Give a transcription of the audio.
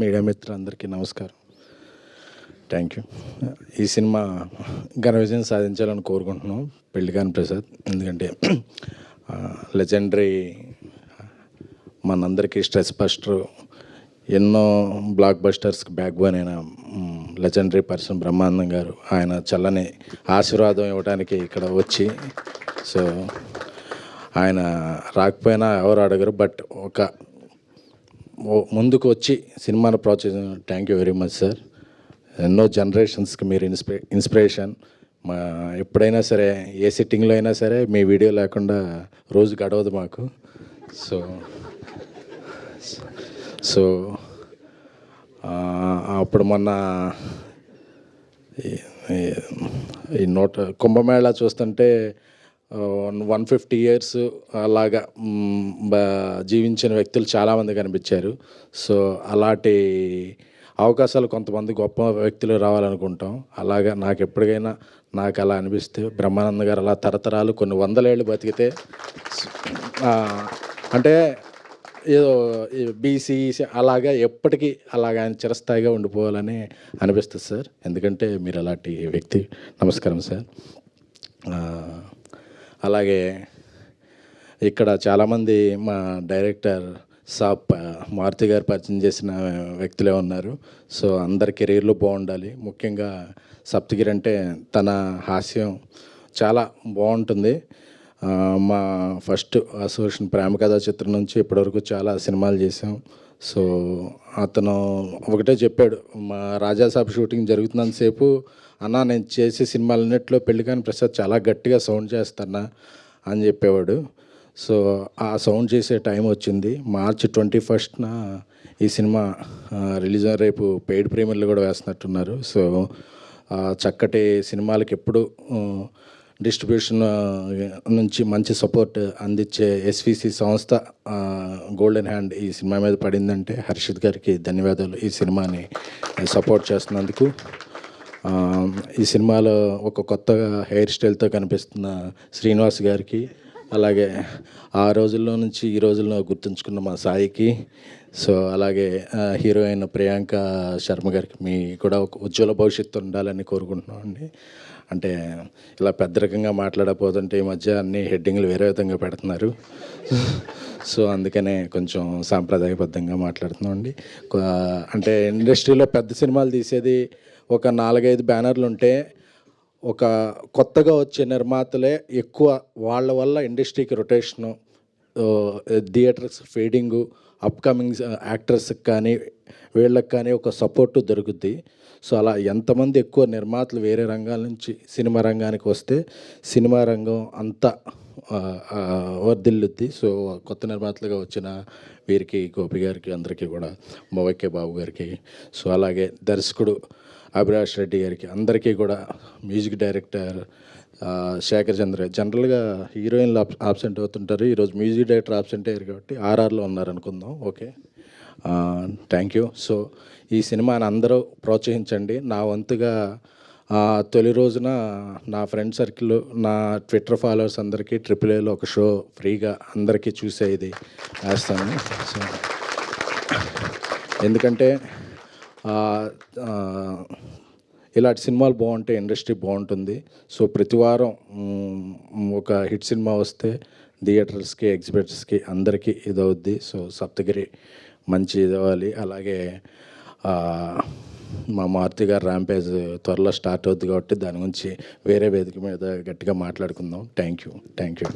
Media మిత్రులందరికీ నమస్కారం. Thank you ఈ సినిమా ఘన విజయం సాధించాలని కోరుకుంటున్నాం పెళ్ళికాని ప్రసాద్. ఎందుకంటే లెజెండరీ మనందరికీ స్ట్రెస్ బస్టర్ ఎన్నో బ్లాక్ బస్టర్స్కి బ్యాక్ బోన్ అయిన లెజెండరీ పర్సన్ బ్రహ్మానందం గారు ఆయన చల్లని ఆశీర్వాదం ఇవ్వడానికి ఇక్కడ వచ్చి సో ఆయన రాకపోయినా ఎవరు అడగరు బట్ ఒక ముందుకు వచ్చి సినిమాను ప్రోత్సహించిన thank you very much sir. ఎన్నో జనరేషన్స్కి మీరు ఇన్స్పి ఇన్స్పిరేషన్. మా ఎప్పుడైనా సరే ఏ సిట్టింగ్లో అయినా సరే మీ వీడియో లేకుండా రోజు గడవదు మాకు. సో సో అప్పుడు మొన్న ఈ- ఈ నోట కుంభమేళా చూస్తుంటే వన్ ఫిఫ్టీ ఇయర్స్ అలాగా జీవించిన వ్యక్తులు చాలామంది కనిపించారు. సో అలాంటి అవకాశాలు కొంతమంది గొప్ప వ్యక్తులు రావాలనుకుంటాం. అలాగా నాకు ఎప్పటికైనా నాకు అలా అనిపిస్తే బ్రహ్మానంద గారు అలా తరతరాలు కొన్ని వందలేళ్ళు బతికితే అంటే ఏదో బీసీ అలాగా ఎప్పటికీ అలాగా ఆయన చిరస్థాయిగా ఉండిపోవాలని అనిపిస్తుంది సార్. ఎందుకంటే మీరు అలాంటి వ్యక్తి నమస్కారం సార్. అలాగే ఇక్కడ చాలామంది మా డైరెక్టర్ సాప్ మారుతి గారు పరిచయం చేసిన వ్యక్తులే ఉన్నారు. సో అందరి కెరీర్లో బాగుండాలి. ముఖ్యంగా సప్తగిరి అంటే తన హాస్యం చాలా బాగుంటుంది. మా ఫస్ట్ అసోసియేషన్ ప్రేమ కథా చిత్రం నుంచి ఇప్పటివరకు చాలా సినిమాలు చేసాం సో అతను ఒకటే చెప్పాడు మా రాజాసాబ్ షూటింగ్ జరుగుతున్నంతసేపు అన్న నేను చేసే సినిమాలన్నింటిలో పెళ్ళికాని ప్రసాద్ చాలా గట్టిగా సౌండ్ చేస్తానా అని చెప్పేవాడు. సో ఆ సౌండ్ చేసే టైం వచ్చింది. మార్చి ట్వంటీ ఫస్ట్న ఈ సినిమా రిలీజ్ రేపు పెయిడ్ ప్రీమియర్లు కూడా వేస్తున్నట్టున్నారు. సో చక్కటి సినిమాలకు ఎప్పుడు డిస్ట్రిబ్యూషన్ నుంచి మంచి సపోర్ట్ అందించే ఎస్విసి సంస్థ గోల్డెన్ హ్యాండ్ ఈ సినిమా మీద పడిందంటే హర్షిత్ గారికి ధన్యవాదాలు. ఈ సినిమాని సపోర్ట్ చేస్తున్నందుకు. ఈ సినిమాలో ఒక కొత్తగా హెయిర్ స్టైల్తో కనిపిస్తున్న శ్రీనివాస్ గారికి అలాగే ఆ రోజుల్లో నుంచి ఈ రోజుల్లో గుర్తుంచుకున్న మా సాయికి. సో అలాగే హీరో హీరోయిన్ ప్రియాంక శర్మ గారికి మీ కూడా ఒక ఉజ్వల భవిష్యత్తు ఉండాలని కోరుకుంటున్నాం అండి. అంటే ఇలా పెద్ద రకంగా మాట్లాడకపోతుంటే ఈ మధ్య అన్ని హెడ్డింగ్లు వేరే విధంగా పెడుతున్నారు. సో అందుకనే కొంచెం సాంప్రదాయబద్ధంగా మాట్లాడుతున్నాం అండి. అంటే ఇండస్ట్రీలో పెద్ద సినిమాలు తీసేది ఒక నాలుగైదు బ్యానర్లు ఉంటే ఒక కొత్తగా వచ్చే నిర్మాతలే ఎక్కువ వాళ్ళ వల్ల ఇండస్ట్రీకి రొటేషను థియేటర్స్ ఫీడింగు అప్కమింగ్ యాక్టర్స్కి కానీ వీళ్ళకి కానీ ఒక సపోర్టు దొరుకుద్ది. సో అలా ఎంతమంది ఎక్కువ నిర్మాతలు వేరే రంగాల నుంచి సినిమా రంగానికి వస్తే సినిమా రంగం అంతా వర్దిల్లుద్ది సో కొత్త నిర్మాతలుగా వచ్చిన వీరికి గోపి గారికి అందరికీ కూడా మొవైకే బాబు గారికి. సో అలాగే దర్శకుడు అభిలాష్ రెడ్డి గారికి అందరికీ కూడా మ్యూజిక్ డైరెక్టర్ శేఖర్ చంద్ర జనరల్గా హీరోయిన్లు ఆబ్సెంట్ అవుతుంటారు. ఈరోజు మ్యూజిక్ డైరెక్టర్ ఆబ్సెంట్ అయ్యారు కాబట్టి ఆర్ఆర్లో ఉన్నారనుకుందాం. ఓకే? Thank you. సో ఈ సినిమాని అందరూ ప్రోత్సహించండి. నా వంతుగా తొలి రోజున నా ఫ్రెండ్ సర్కిల్ నా ట్విట్టర్ ఫాలోవర్స్ అందరికీ ట్రిపుల్ ఏలో ఒక షో ఫ్రీగా అందరికీ చూసేది వేస్తాను. సో ఎందుకంటే ఇలాంటి సినిమాలు బాగుంటే ఇండస్ట్రీ బాగుంటుంది. సో ప్రతి వారం ఒక హిట్ సినిమా వస్తే థియేటర్స్కి ఎగ్జిబిటర్స్కి అందరికీ ఇది అవుద్ది సో సప్తగిరి మంచి ఇదవ్వాలి అలాగే మా మారుతి గారు ర్యాంపేజ్ త్వరలో స్టార్ట్ అవుద్ది కాబట్టి దాని గురించి వేరే వేదిక మీద గట్టిగా మాట్లాడుకుందాం. Thank you. Thank you.